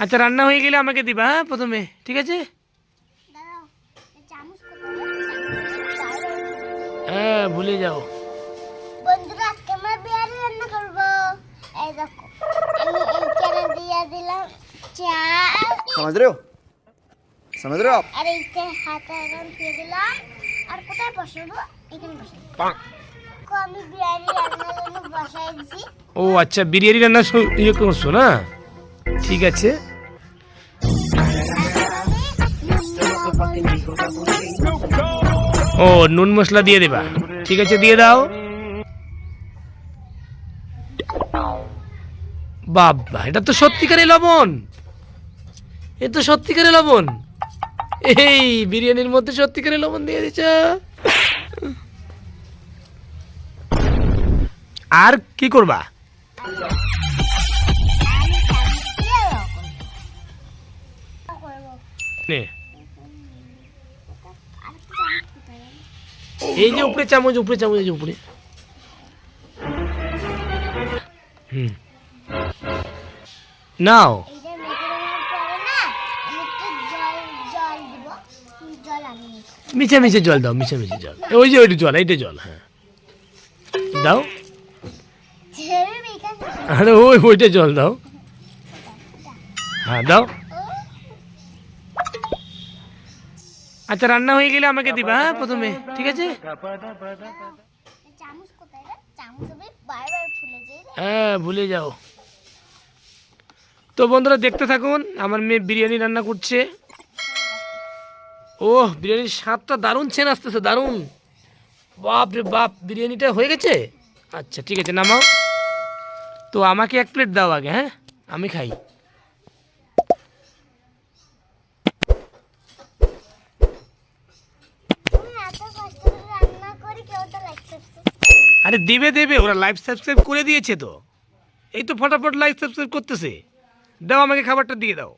আচ্ছা রান্না হয়ে গেলে আমাকে দিবা হ্যাঁ প্রথমে ঠিক আছে? হ্যাঁ ভুলে যাও। রান্না আর ও আচ্ছা বিরিয়ানি রান্না ইয়ে করছ না? ঠিক আছে। ও, নুন মশলা দিয়ে দেবা। ঠিক আছে, দিয়ে দাও। বাবা, এটা তো সত্যিকারের লবণ। এ তো সত্যিকারের লবণ। এই, বিরিয়ানির মধ্যে সত্যিকারের লবণ দিয়ে দিছ। আর কি করবা? নে এই যে উপরে চামচ উপরে চামচ এই যে উপরে। হুম। নাও। আমি একটু জল দাও মিশে মিশে জল। ওই যে ওইটা জল এইটা জল হ্যাঁ। দাও। আরে ওই ওইটা জল দাও। হ্যাঁ দাও। আচ্ছা রান্না হয়ে গেলে আমাকে দিবা হ্যাঁ প্রথমে। ঠিক আছে? হ্যাঁ ভুলে যাও। তো বন্ধুরা দেখতে থাকুন আমার মেয়ে বিরিয়ানি রান্না করছে। ও বিরিয়ানির স্বাদটা দারুণ ছেন আসতেছে দারুণ। বাপ রে বাপ বিরিয়ানিটা হয়ে গেছে? আচ্ছা ঠিক আছে নামাও। তো আমাকে এক প্লেট দাও আগে হ্যাঁ? আমি খাই আমি এত কষ্ট করে রান্না করি কেউ তো লাইক সাবস্ক্রাইব আরে দেবে দেবে, ওরা লাইভ সাবস্ক্রাইব করে দিয়েছে তো। এই তো ফটাফট লাইভ সাবস্ক্রাইব করতেছে। দাও আমাকে খাবারটা দিয়ে দাও।